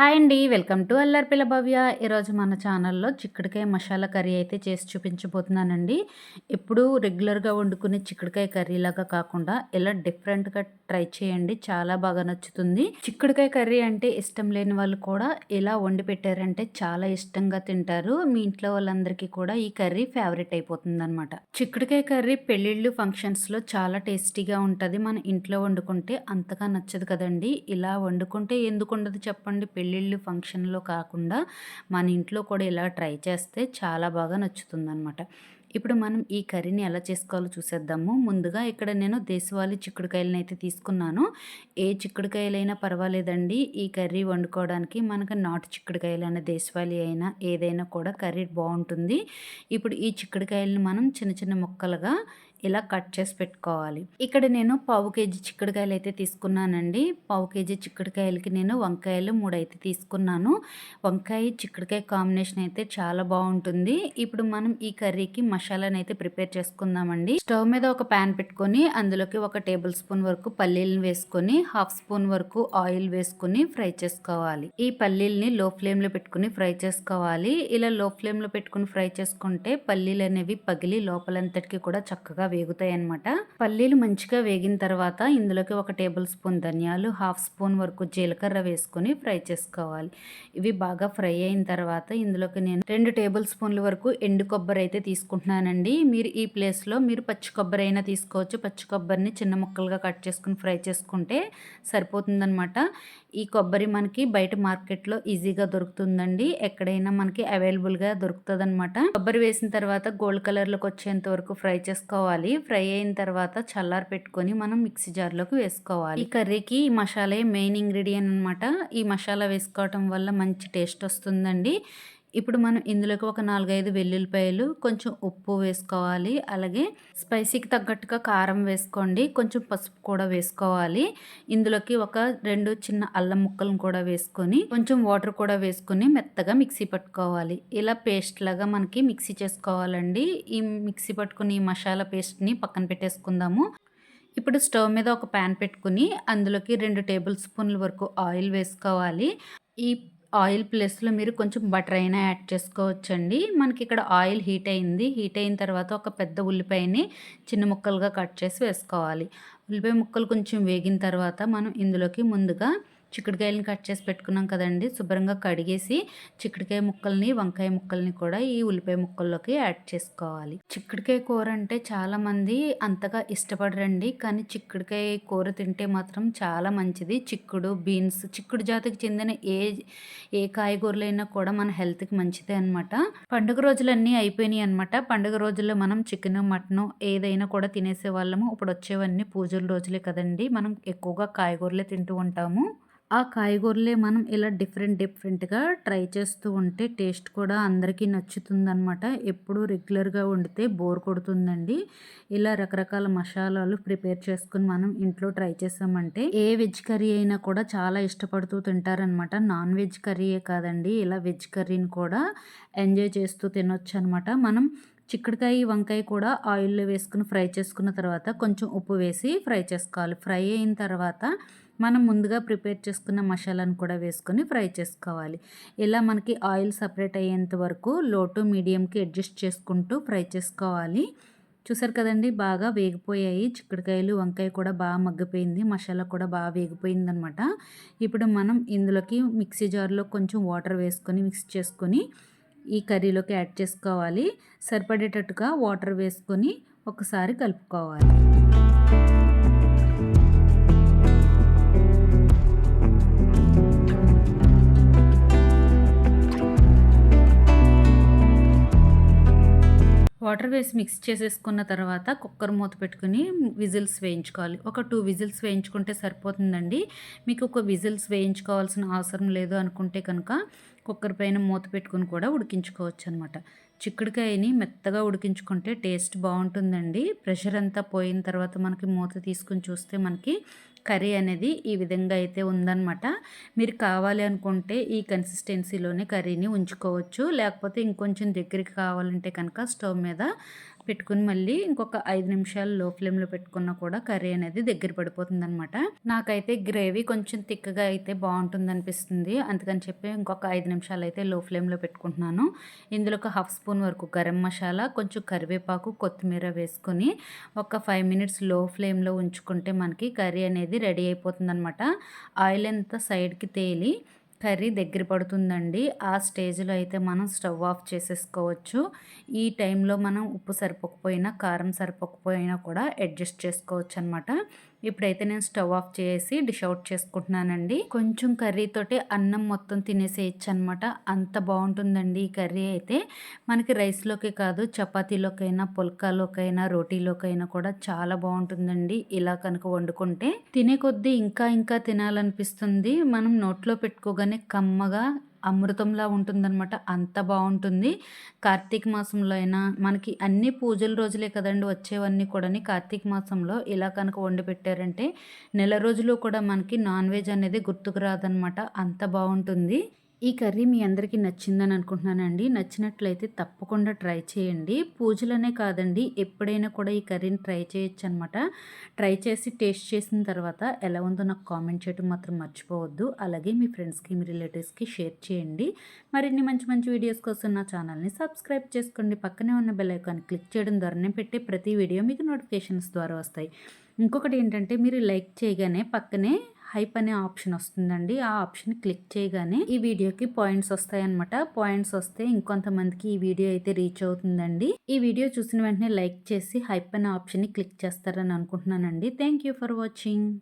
Hi అండి welcome to అల్లర్పిల్ల భవ్య. ఈరోజు మన ఛానల్లో చిక్కుడుకాయ మసాలా కర్రీ అయితే చేసి చూపించబోతున్నానండి. ఎప్పుడు రెగ్యులర్గా వండుకునే చిక్కుడుకాయ కర్రీ లాగా కాకుండా ఇలా డిఫరెంట్గా ట్రై చేయండి చాలా బాగా నచ్చుతుంది. చిక్కుడుకాయ కర్రీ అంటే ఇష్టం లేని వాళ్ళు కూడా ఇలా వండి పెట్టారంటే చాలా ఇష్టంగా తింటారు. మీ ఇంట్లో వాళ్ళందరికీ కూడా ఈ కర్రీ ఫేవరెట్ అయిపోతుంది అనమాట చిక్కుడుకాయ కర్రీ పెళ్ళిళ్ళు ఫంక్షన్స్లో చాలా టేస్టీగా ఉంటుంది. మన ఇంట్లో వండుకుంటే అంతగా నచ్చదు కదండి. ఇలా వండుకుంటే ఎందుకు ఉండదు చెప్పండి పెళ్ళి పెళ్ళిళ్ళు ఫంక్షన్లో కాకుండా మన ఇంట్లో కూడా ఇలా ట్రై చేస్తే చాలా బాగా నచ్చుతుందనమాట ఇప్పుడు మనం ఈ కర్రీని ఎలా చేసుకోవాలో చూసేద్దాము. ముందుగా ఇక్కడ నేను దేశవాళీ చిక్కుడుకాయలను అయితే తీసుకున్నాను. ఏ చిక్కుడుకాయలైనా పర్వాలేదండి. ఈ కర్రీ వండుకోవడానికి మనకు నాటు చిక్కుడుకాయలైనా దేశవాళీ అయినా ఏదైనా కూడా కర్రీ బాగుంటుంది. ఇప్పుడు ఈ చిక్కుడుకాయలను మనం చిన్న చిన్న ముక్కలుగా ఇలా కట్ చేసి పెట్టుకోవాలి. ఇక్కడ నేను పావు కేజీ చిక్కుడుకాయలు అయితే తీసుకున్నానండి. పావు కేజీ చిక్కుడుకాయలకి నేను వంకాయలు మూడు అయితే తీసుకున్నాను. వంకాయ చిక్కుడుకాయ కాంబినేషన్ అయితే చాలా బాగుంటుంది. ఇప్పుడు మనం ఈ కర్రీకి మసాలాని అయితే ప్రిపేర్ చేసుకుందామండి. స్టవ్ మీద ఒక ప్యాన్ పెట్టుకొని అందులోకి ఒక టేబుల్ స్పూన్ వరకు పల్లీలను వేసుకొని హాఫ్ స్పూన్ వరకు ఆయిల్ వేసుకుని ఫ్రై చేసుకోవాలి. ఈ పల్లీల్ని లో ఫ్లేమ్లో పెట్టుకుని ఫ్రై చేసుకోవాలి. ఇలా లో ఫ్లేమ్లో పెట్టుకుని ఫ్రై చేసుకుంటే పల్లీలు అనేవి పగిలి లోపలంతటికి కూడా చక్కగా వేగుతాయి అనమాట పల్లీలు మంచిగా వేగిన తర్వాత ఇందులోకి ఒక టేబుల్ స్పూన్ ధనియాలు హాఫ్ స్పూన్ వరకు జీలకర్ర వేసుకొని ఫ్రై చేసుకోవాలి. ఇవి బాగా ఫ్రై అయిన తర్వాత ఇందులోకి నేను రెండు టేబుల్ స్పూన్ల వరకు ఎండు కొబ్బరి అయితే తీసుకుంటున్నానండి. మీరు ఈ ప్లేస్లో మీరు పచ్చి కొబ్బరి అయినా తీసుకోవచ్చు. పచ్చి కొబ్బరిని చిన్న ముక్కలుగా కట్ చేసుకుని ఫ్రై చేసుకుంటే సరిపోతుందనమాట ఈ కొబ్బరి మనకి బయట మార్కెట్లో ఈజీగా దొరుకుతుందండి. ఎక్కడైనా మనకి అవైలబుల్గా దొరుకుతుంది అనమాట కొబ్బరి వేసిన తర్వాత గోల్డ్ కలర్లోకి వచ్చేంత వరకు ఫ్రై చేసుకోవాలి. ఫ్రై అయిన తర్వాత చల్లారి పెట్టుకొని మనం మిక్సీ జార్లోకి వేసుకోవాలి. ఈ కర్రీకి ఈ మసాలే మెయిన్ ఇంగ్రీడియంట్ అనమాట ఈ మసాలా వేసుకోవటం వల్ల మంచి టేస్ట్ వస్తుందండి. ఇప్పుడు మనం ఇందులోకి ఒక నాలుగైదు వెల్లుల్లిపాయలు కొంచెం ఉప్పు వేసుకోవాలి. అలాగే స్పైసీకి తగ్గట్టుగా కారం వేసుకోండి. కొంచెం పసుపు కూడా వేసుకోవాలి. ఇందులోకి ఒక రెండు చిన్న అల్లం ముక్కలను కూడా వేసుకొని కొంచెం వాటర్ కూడా వేసుకొని మెత్తగా మిక్సీ పట్టుకోవాలి. ఇలా పేస్ట్ లాగా మనకి మిక్సీ చేసుకోవాలండి. ఈ మిక్సీ పట్టుకుని ఈ మసాలా పేస్ట్ని పక్కన పెట్టేసుకుందాము. ఇప్పుడు స్టవ్ మీద ఒక ప్యాన్ పెట్టుకుని అందులోకి రెండు టేబుల్ స్పూన్ల వరకు ఆయిల్ వేసుకోవాలి. ఈ ఆయిల్ ప్లేస్లో మీరు కొంచెం బటర్ అయినా యాడ్ చేసుకోవచ్చండి. మనకి ఇక్కడ ఆయిల్ హీట్ అయింది. హీట్ అయిన తర్వాత ఒక పెద్ద ఉల్లిపాయని చిన్న ముక్కలుగా కట్ చేసి వేసుకోవాలి. ఉల్లిపాయ ముక్కలు కొంచెం వేగిన తర్వాత మనం ఇందులోకి ముందుగా చిక్కుడుకాయలను కట్ చేసి పెట్టుకున్నాం కదండి. శుభ్రంగా కడిగేసి చిక్కుడుకాయ ముక్కల్ని వంకాయ ముక్కల్ని కూడా ఈ ఉల్లిపాయ ముక్కల్లోకి యాడ్ చేసుకోవాలి. చిక్కుడుకాయ కూర అంటే చాలామంది అంతగా ఇష్టపడరండి. కానీ చిక్కుడుకాయ కూర తింటే మాత్రం చాలా మంచిది. చిక్కుడు బీన్స్ చిక్కుడు జాతికి చెందిన ఏ ఏ కాయగూరలైనా కూడా మన హెల్త్కి మంచిదే అనమాట పండుగ రోజులన్నీ అయిపోయినాయి అనమాట పండుగ రోజుల్లో మనం చికెన్ మటన్ ఏదైనా కూడా తినేసే వాళ్ళము ఇప్పుడు వచ్చేవన్నీ పూజల రోజులే కదండి. మనం ఎక్కువగా కాయగూరలే తింటూ ఉంటాము. ఆ కాయగూరలే మనం ఇలా డిఫరెంట్ డిఫరెంట్గా ట్రై చేస్తూ ఉంటే టేస్ట్ కూడా అందరికీ నచ్చుతుందనమాట ఎప్పుడూ రెగ్యులర్గా వండితే బోర్ కొడుతుందండి. ఇలా రకరకాల మసాలాలు ప్రిపేర్ చేసుకుని మనం ఇంట్లో ట్రై చేసామంటే ఏ వెజ్ కర్రీ అయినా కూడా చాలా ఇష్టపడుతూ తింటారనమాట నాన్ వెజ్ కర్రీయే కాదండి ఇలా వెజ్ కర్రీని కూడా ఎంజాయ్ చేస్తూ తినొచ్చు అనమాట మనం చిక్కుడుకాయ వంకాయ కూడా ఆయిల్లో వేసుకుని ఫ్రై చేసుకున్న తర్వాత కొంచెం ఉప్పు వేసి ఫ్రై చేసుకోవాలి. ఫ్రై అయిన తర్వాత మనం ముందుగా ప్రిపేర్ చేసుకున్న మసాలాను కూడా వేసుకొని ఫ్రై చేసుకోవాలి. ఇలా మనకి ఆయిల్ సపరేట్ అయ్యేంత వరకు లో టు మీడియంకి అడ్జస్ట్ చేసుకుంటూ ఫ్రై చేసుకోవాలి. చూసారు కదండి బాగా వేగిపోయాయి. చిక్కుడుకాయలు వంకాయ కూడా బాగా మగ్గిపోయింది. మసాలా కూడా బాగా వేగిపోయింది అనమాట ఇప్పుడు మనం ఇందులోకి మిక్సీ జార్లో కొంచెం వాటర్ వేసుకొని మిక్స్ చేసుకొని ఈ కర్రీలోకి యాడ్ చేసుకోవాలి. సరిపడేటట్టుగా వాటర్ వేసుకొని ఒకసారి కలుపుకోవాలి. వాటర్ వేసి మిక్స్ చేసేసుకున్న తర్వాత కుక్కర్ మూత పెట్టుకుని విజిల్స్ వేయించుకోవాలి. ఒక టూ విజిల్స్ వేయించుకుంటే సరిపోతుందండి. మీకు ఒక విజిల్స్ వేయించుకోవాల్సిన అవసరం లేదు అనుకుంటే కనుక కుక్కర్ పైన మూత పెట్టుకుని కూడా ఉడికించుకోవచ్చు అనమాట చిక్కుడుకాయని మెత్తగా ఉడికించుకుంటే టేస్ట్ బాగుంటుందండి. ప్రెషర్ అంతా పోయిన తర్వాత మనకి మూత తీసుకుని చూస్తే మనకి కర్రీ అనేది ఈ విధంగా అయితే ఉందన్నమాట. మీరు కావాలి అనుకుంటే ఈ కన్సిస్టెన్సీలోనే కర్రీని ఉంచుకోవచ్చు. లేకపోతే ఇంకొంచెం దగ్గరికి కావాలంటే కనుక స్టవ్ మీద పెట్టుకుని మళ్ళీ ఇంకొక ఐదు నిమిషాలు లో ఫ్లేమ్లో పెట్టుకున్నా కూడా కర్రీ అనేది దగ్గర పడిపోతుంది అనమాట నాకైతే గ్రేవీ కొంచెం తిక్కగా అయితే బాగుంటుంది అనిపిస్తుంది అందుకని చెప్పి ఇంకొక ఐదు నిమిషాలు అయితే లో ఫ్లేమ్లో పెట్టుకుంటున్నాను. ఇందులో ఒక హాఫ్ స్పూన్ వరకు గరం మసాలా కొంచెం కరివేపాకు కొత్తిమీర వేసుకొని ఒక ఫైవ్ మినిట్స్లో ఫ్లేమ్లో ఉంచుకుంటే మనకి కర్రీ అనేది రెడీ అయిపోతుంది అనమాట ఆయిల్ అంతా సైడ్కి తేలి కర్రీ దగ్గర పడుతుందండి. ఆ స్టేజ్లో అయితే మనం స్టవ్ ఆఫ్ చేసేసుకోవచ్చు. ఈ టైంలో మనం ఉప్పు సరిపోకపోయినా కారం సరిపోకపోయినా కూడా అడ్జస్ట్ చేసుకోవచ్చు అనమాట ఇప్పుడైతే నేను స్టవ్ ఆఫ్ చేసి డిష్ అవుట్ చేసుకుంటున్నానండి. కొంచెం కర్రీతోటి అన్నం మొత్తం తినేసేయచ్చు అనమాట అంత బాగుంటుందండి ఈ కర్రీ అయితే. మనకి రైస్లోకి కాదు చపాతీలోకైనా పుల్కాలోకైనా రోటీలోకైనా కూడా చాలా బాగుంటుందండి ఇలా కనుక వండుకుంటే. తినే కొద్దీ ఇంకా ఇంకా తినాలనిపిస్తుంది. మనం నోట్లో పెట్టుకోగానే కమ్మగా అమృతంలా ఉంటుందన్నమాట. అంత బాగుంటుంది. కార్తీక మాసంలో అయినా మనకి అన్ని పూజల రోజులే కదండి వచ్చేవన్నీ కూడా కార్తీక మాసంలో ఇలా కనుక వండి పెట్టారంటే నెల రోజులు కూడా మనకి నాన్ వెజ్ అనేది గుర్తుకు రాదనమాట అంత బాగుంటుంది. ఈ కర్రీ మీ అందరికీ నచ్చిందని అనుకుంటున్నానండి. నచ్చినట్లయితే తప్పకుండా ట్రై చేయండి. పూజలనే కాదండి ఎప్పుడైనా కూడా ఈ కర్రీని ట్రై చేయొచ్చు అనమాట ట్రై చేసి టేస్ట్ చేసిన తర్వాత ఎలా ఉందో నాకు కామెంట్ చేయడం మాత్రం మర్చిపోవద్దు. అలాగే మీ ఫ్రెండ్స్కి మీ రిలేటివ్స్కి షేర్ చేయండి. మరిన్ని మంచి మంచి వీడియోస్ కోసం నా ఛానల్ని సబ్స్క్రైబ్ చేసుకోండి. పక్కనే ఉన్న బెల్ ఐకాన్ క్లిక్ చేయడం ద్వారా పెట్టే ప్రతి వీడియో మీకు నోటిఫికేషన్స్ ద్వారా వస్తాయి. ఇంకొకటి ఏంటంటే మీరు లైక్ చేయగానే పక్కనే హైప్ అనే ఆప్షన్ వస్తుందండి. ఆ ఆప్షన్ క్లిక్ చేయగానే ఈ వీడియోకి పాయింట్స్ వస్తాయన్నమాట. పాయింట్స్ వస్తే ఇంకొంతమందికి ఈ వీడియో అయితే రీచ్ అవుతుందండి. ఈ వీడియో చూసిన వెంటనే లైక్ చేసి హైప్ అనే ఆప్షన్ని క్లిక్ చేస్తారని అనుకుంటున్నానండి. Thank you for watching.